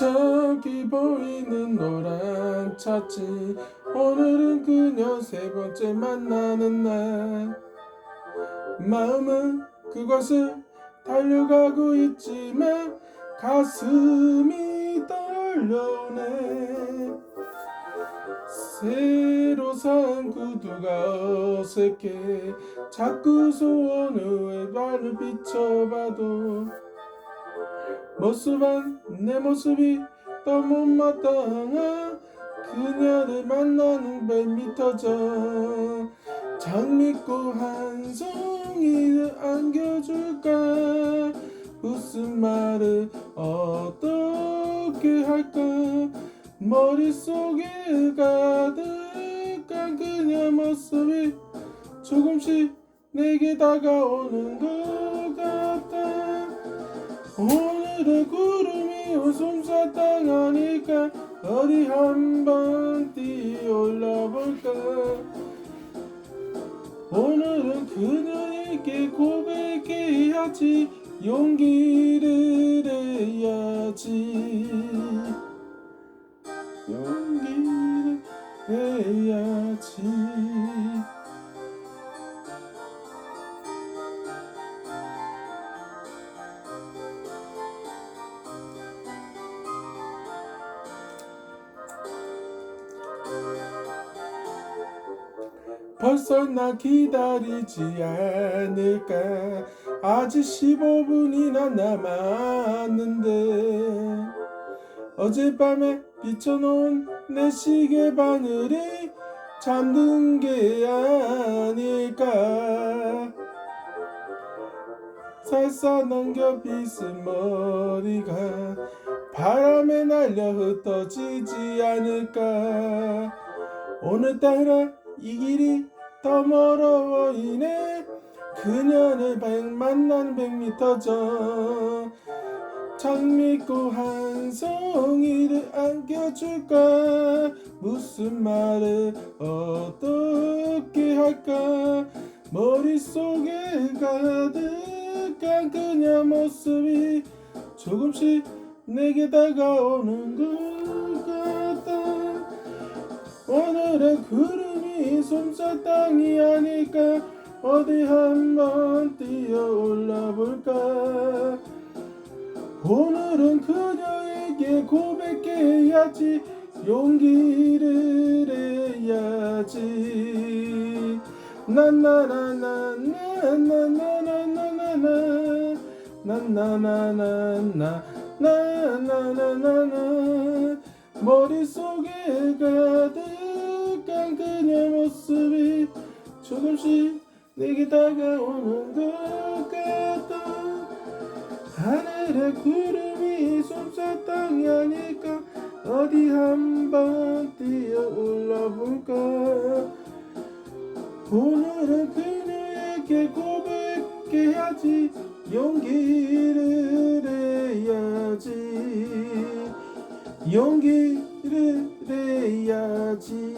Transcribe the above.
저기 보이는 노란 차지. 오늘은 그녀 세 번째 만나는 날. 마음은 그곳을 달려가고 있지만 가슴이 떨려오네. 새로 산 구두가 어색해. 자꾸 소원을 발을 비춰봐도 모습은 내 모습이 너무 마땅한 그녀를 만나는 뱀이 터져 장미꽃 한 송이를 안겨줄까? 무슨 말을 어떻게 할까? 머릿속에 가득한 그녀 모습이 조금씩 내게 다가오는 것 같아. 오 늘의 구름이 웃음사 땅하니까 어디 한번 뛰어올라 볼까? 오늘은 그녀에게 고백해야지 용기를 내야지. 용기를 내야지 벌써 나 기다리지 않을까. 아직 15분이나 남았는데. 어젯밤에 비춰놓은 내 시계 바늘이 잠든 게 아닐까. 살살 넘겨 빗은 머리가 바람에 날려 흩어지지 않을까. 오늘따라 이 길이 더 멀어 보이네 그녀를 백 만난 백미터 전 장미꽃 한 송이를 안겨줄까? 무슨 말을 어떻게 할까? 머릿속에 가득한 그녀 모습이 조금씩 내게 다가오는 것 같다 오늘의 구름 이 솜사 땅이 아닐까? 어디 한번 뛰어 올라 볼까? 오늘은 그녀에게 고백해야지 용기를 내야지. 나나나나나나나나나나 나나나나나 나나나나나. 머릿속에 가득한 그녀 모습이 조금씩 내게 다가오는 것 같아. 하늘에 구름이 솜사 땅이 아닐까? 어디 한번 뛰어 올라 볼까? 오늘은 그녀에게 고백해야지. 용기를 내야지. 용기를 내야지